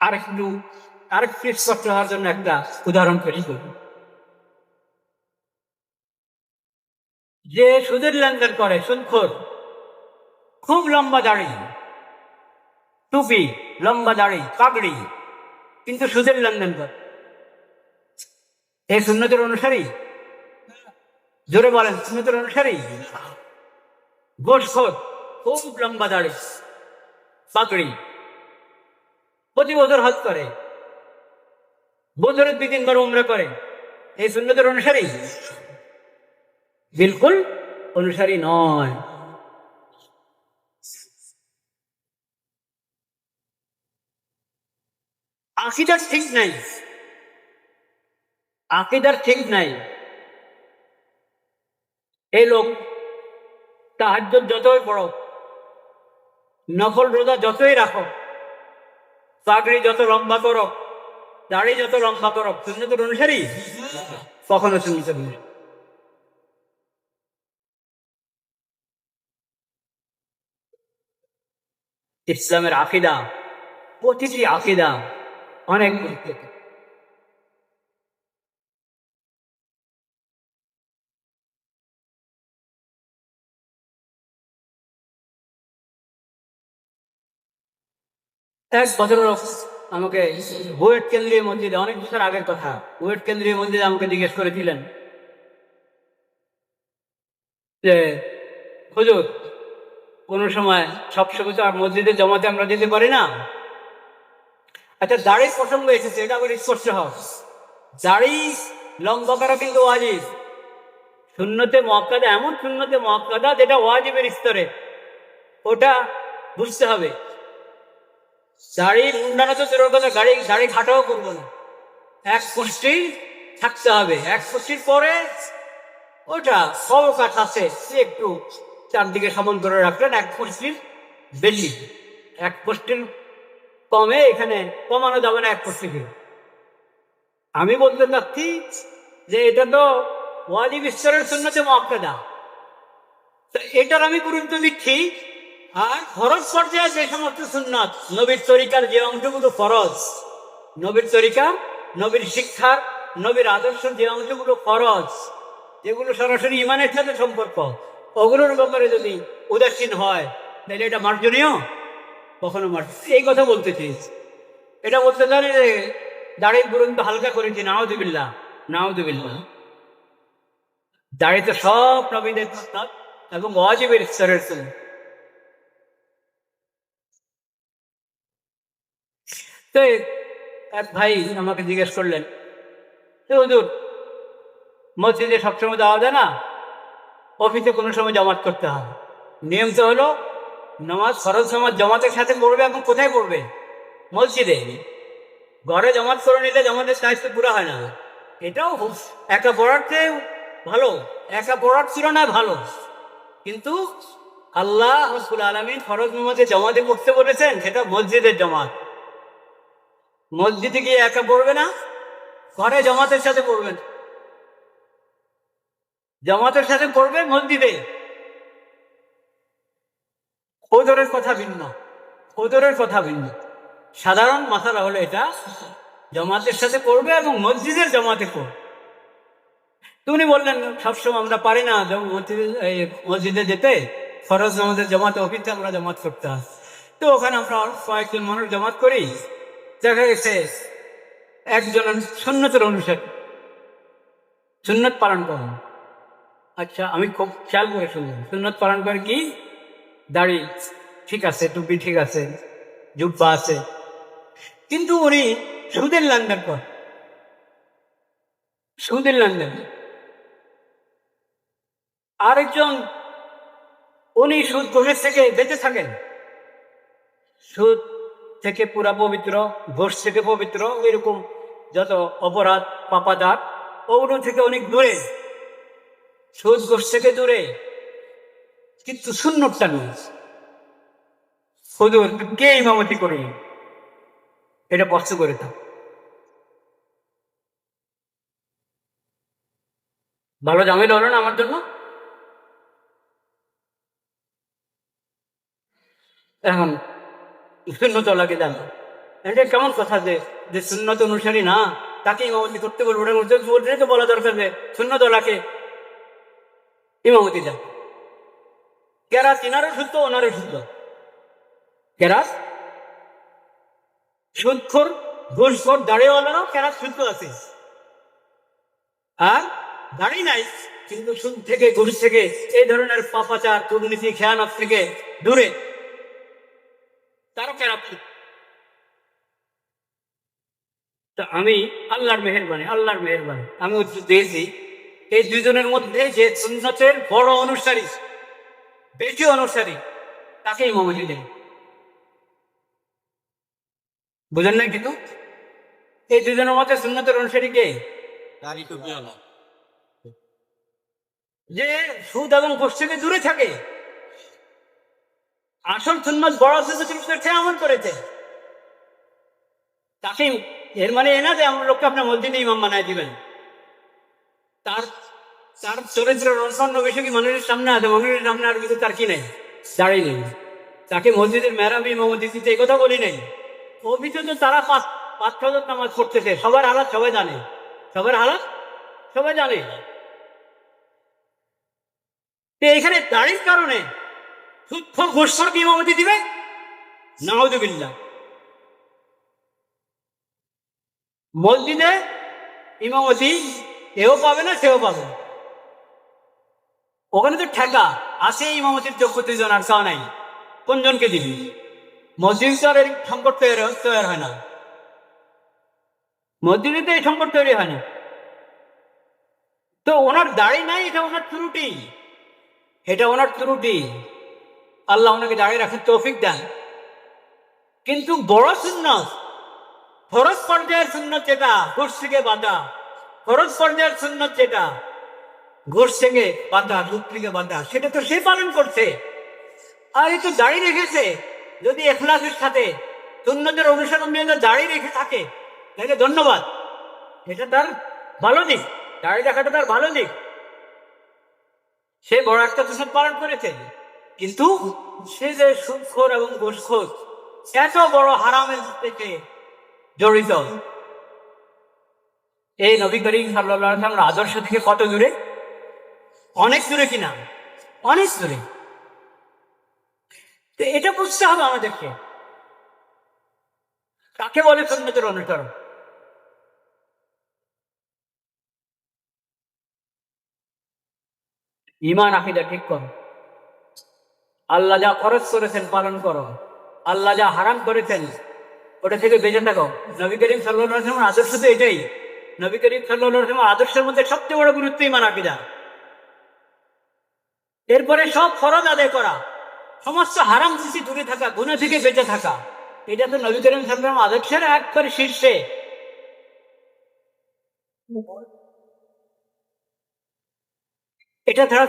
আর একটু আর স্পষ্ট হওয়ার জন্য একটা উদাহরণ পেশ করি যে সুদের লেনদেন করে সুদখোর, খুব লম্বা দাড়ি, টুপি, লম্বা দাড়ি, পাগড়ি, কিন্তু সুদের লেনদেন করে। এই সুন্নতের অনুসারী? জোরে বলেন, সুন্নতের অনুসারী? গোসখোর খুব লম্বা দাড়ি প্রতি বছর হজ করে। বছরের দুই তিনবার উমরা করে। এই সুন্নতের অনুসারী? বিলকুল অনুসারী নয়। আকিদার ঠিক নাই। আকিদার ঠিক নাই। এই লোক তাহার যতই পড়ো নকল রোজা যতই রাখো চাকরি যত লম্বা করো, দাড়ি যত লম্বা করো সুন্নতের অনুসারী কখনো সুন্নতের তুমি ইসলামের আকিদা, প্রতিটি আকিদা অনেক গুরুত্বপূর্ণ। এক ভদ্রলোক আমাকে বুয়েট কেন্দ্রীয় মন্দিরে অনেক বছর আগের কথা। বুয়েট কেন্দ্রীয় মন্দিরে আমাকে জিজ্ঞেস করেছিলেন। যে, হুজুর, কোনো সময় সব সময় তো আর মসজিদে জমাতে আমরা যেতে পারি না? আচ্ছা দাড়ির প্রসঙ্গ এসেছে, এটা আবার স্পষ্ট হোক দাড়ি লম্বা করা কিন্তু ওয়াজিব। শূন্যতে মক্কাদা এমন শূন্যতে মক্কাদা যেটা ওয়াজিবের স্তরে। ওটা বুঝতে হবে। দাড়ি মুন্ডানো তো তোর কথা, গাড়ি দাড়ি ঘাটাও করব না। এক পুষ্টি থাকতে হবে। এক পুষ্টির পরে ওটা অবকাশ আছে, সে একটু চারদিকে সমান করে রাখলেন এক পুষ্টির বেশি। এক পুষ্টির কমে এখানে কমানো যাবে না এক পুষ্টিকে আমি বলতে চাচ্ছি যে এটা তো ওয়াজিব স্তরের শূন্যতে মক্কাদা তো এটার আমি গুরুত্ব দিচ্ছি আর ফরজ পর্যায়ে যে সমস্ত সুন্নত। নবীর তরিকার যে অংশগুলো ফরজ, নবীর তরিকা, নবীর শিক্ষার, নবীর আদর্শ যে অংশগুলো ফরজ, যেগুলো সরাসরি ইমানের সাথে সম্পর্ক, ওগুলোর ব্যাপারে যদি উদাসীন হয়, তাহলে এটা মার্জনীয়? কখনো মার্জ এই কথা বলতে চেয়েছি এটা বলতে জানি যে দাড়ির গুরুত্ব হালকা করেছি নাওদুবিল্লা নাওদুবিল্লা দাড়িতে সব নবীদের এবং ওয়াজিবের স্তরের তো এক ভাই আমাকে জিজ্ঞেস করলেন হুজুর, মসজিদে সবসময় যাওয়া যায় না? অফিসে কোনো সময় জমাত করতে হয়। নিয়ম তো হলো, নামাজ ফরজ নামাজ জমাতের সাথে পড়বে এখন কোথায় পড়বে? মসজিদে। ঘরে জমাত করে নিলে জমাতের তো পুরো হয় না। এটাও একা পড়ার চেয়ে ভালো। একা পড়ার তুলনায় ভালো। কিন্তু আল্লাহ আলমিন ফরজ নামাজে জমাতে পড়তে বলেছেন, সেটা মসজিদের জমাত। মসজিদে গিয়ে একা পড়বে না? ঘরে জমাতের সাথে পড়বেন। জমাতের সাথে পড়বে মসজিদে? ওদরের কথা ভিন্ন। ওদরের কথা ভিন্ন। সাধারণ মাথাটা হলো এটা জমাতের সাথে পড়বে এবং মসজিদের জমাতে পড়বে। তুমি বললেন, সবসময় আমরা পারি না মসজিদে যেতে। ফরজ আমাদের জমাতে অফিসে আমরা জমাত করতে তো ওখানে আমরা কয়েকজন মানুষ জমাত করি। দেখা গেছে, একজন সুন্নতের অনুসারী। সুন্নত পালন করেন আচ্ছা আমি খুব খেয়াল করে শুনলাম। সুন্নত পালন করে কি? দাড়ি, ঠিক আছে, টুপি ঠিক আছে, জুব্বা আছে। কিন্তু উনি সুদের লেনদেন কর সুদের লেনদেন। আরেকজন, উনি সুদ ঘোষের থেকে বেঁচে থাকেন। সুদ থেকে পুরা পবিত্র, ঘোষ থেকে পবিত্র এরকম যত অপরাধ, পাপাদার, ওগুলো থেকে অনেক দূরে। সুদ ঘোষ থেকে দূরে। কিন্তু শূন্যটা নয় হুজুর, কে ইমামতি করি? এটা স্পষ্ট করে থাক ভালো জামিল হলো না আমার জন্য? এখন তো লাগে এটা কেমন কথা যে যে সুন্নত অনুসারী না তাকে ইমামতি করতে বলব। ওটা ওটাই তো বলা দরকার যে, সুন্নত ওলাকে ইমামতি দেন কেরা তিনারও শুদ্ধ ওনারও শুদ্ধ। কেরা সুদখোর, ঘুষখোর, দাড়িওয়ালারও কেরা শুদ্ধ আছে। আর দাড়ি নাই, কিন্তু সুদ থেকে, ঘুষ থেকে, এই ধরনের পাপাচার, দুর্নীতি, খেয়ানত থেকে দূরে। তারও কেরা তা আমি আল্লাহর মেহেরবানি আল্লাহর মেহেরবানি। আমি উত্তর দিয়েছি এই দুজনের মধ্যে যে সুন্নতের বড় অনুসারী বেশি অনুসারী তাকে ইমামতি দেয় বুঝেন না কিন্তু? এই দুজনের মধ্যে সুন্নতের অনুসারী কে? যে সুদ এবং থেকে দূরে থাকে। আসল সুন্নত বড় সুন্নত আমল করেছে। তাকে এর মানে এ না যে আমরা লোককে আপনার মসজিদে ইমাম বানায় দিবেন। তার তার চরিত্র অন্য বিষয় কি মানুষের সামনে আছে? মানুষের সামনে আর কিছু তার কি নেই? দাঁড়িয়ে নেই। তাকে মসজিদের মেরাবি ইমামতি দিতে এই কথা বলি নেই। অভিযোগ তারা পাঁচ পাঁচ ফজর নামাজ পড়তেছে। সবার হালাত সবাই জানে। সবার হালাত সবাই জানে। এখানে দাড়ির কারণে ইমামতি দিবে? নাউজুবিল্লাহ মসজিদে ইমামতি এও পাবে না, সেও পাবে। ওখানে তো ঠেকা আছে ইমামতির যোগ্যতা জন আর কেউ নাই। কোনজনকে দিবি? মসজিদ তো আর এর সংকট তৈরি তৈরি হয় না। মসজিদে তো এই সংকট তৈরি হয় না। তো ওনার দাড়ি নাই, এটা ওনার ত্রুটি। এটা ওনার ত্রুটি। আল্লাহ ওনাকে দাঁড়িয়ে রাখেন তৌফিক দেন। কিন্তু বড় সুন্নত, ফরজ পর্যায়ের সুন্নত যেটা ঘুষ থেকে বাঁধা। ফরজ পর্যায়ের সুন্নত যেটা ঘুষ থেকে বাঁধা দুধ থেকে বাঁধা, সেটা তো সে পালন করছে। আর এই তো দাড়ি রেখেছে। যদি এখলাসের সাথে সুন্নতের অনুসরণ নিয়ে যদি দাড়ি রেখে থাকে, তাহলে ধন্যবাদ। এটা তার ভালো দিক দাঁড়িয়ে রাখাটা তার ভালো দিক। সে বড় একটা সুন্নত পালন করেছে। কিন্তু সে যে সুদখোর এবং ঘুষখোর এত বড় হারামের থেকে জড়িত। এই নবী করিম সাল্লাহ আদর্শ থেকে কত দূরে? অনেক দূরে কিনা অনেক দূরে। তো এটা বুঝতে হবে আমাদেরকে। কাকে বলে সুন্নতের অনুসরণ? ইমান আকিদা ঠিক করো। আল্লাহ যা খরচ করেছেন পালন করো। আল্লাহ যা হারাম করেছেন, ওটা থেকে বেঁচে থাকো। নবী করিম সাল্লাহ আদর্শ তো এটাই। নবী করিম সাল্লাহ আদর্শের মধ্যে সবচেয়ে বড় গুরুত্ব ইমান আকিদা। এরপরে সব ফরজ আদায় করা, সমস্ত হারাম থেকে দূরে থাকা গুণা থেকে বেঁচে থাকা। এটা তো নবী করিম সাল্লাম আদর্শের একবারে শীর্ষে। এটা ছাড়া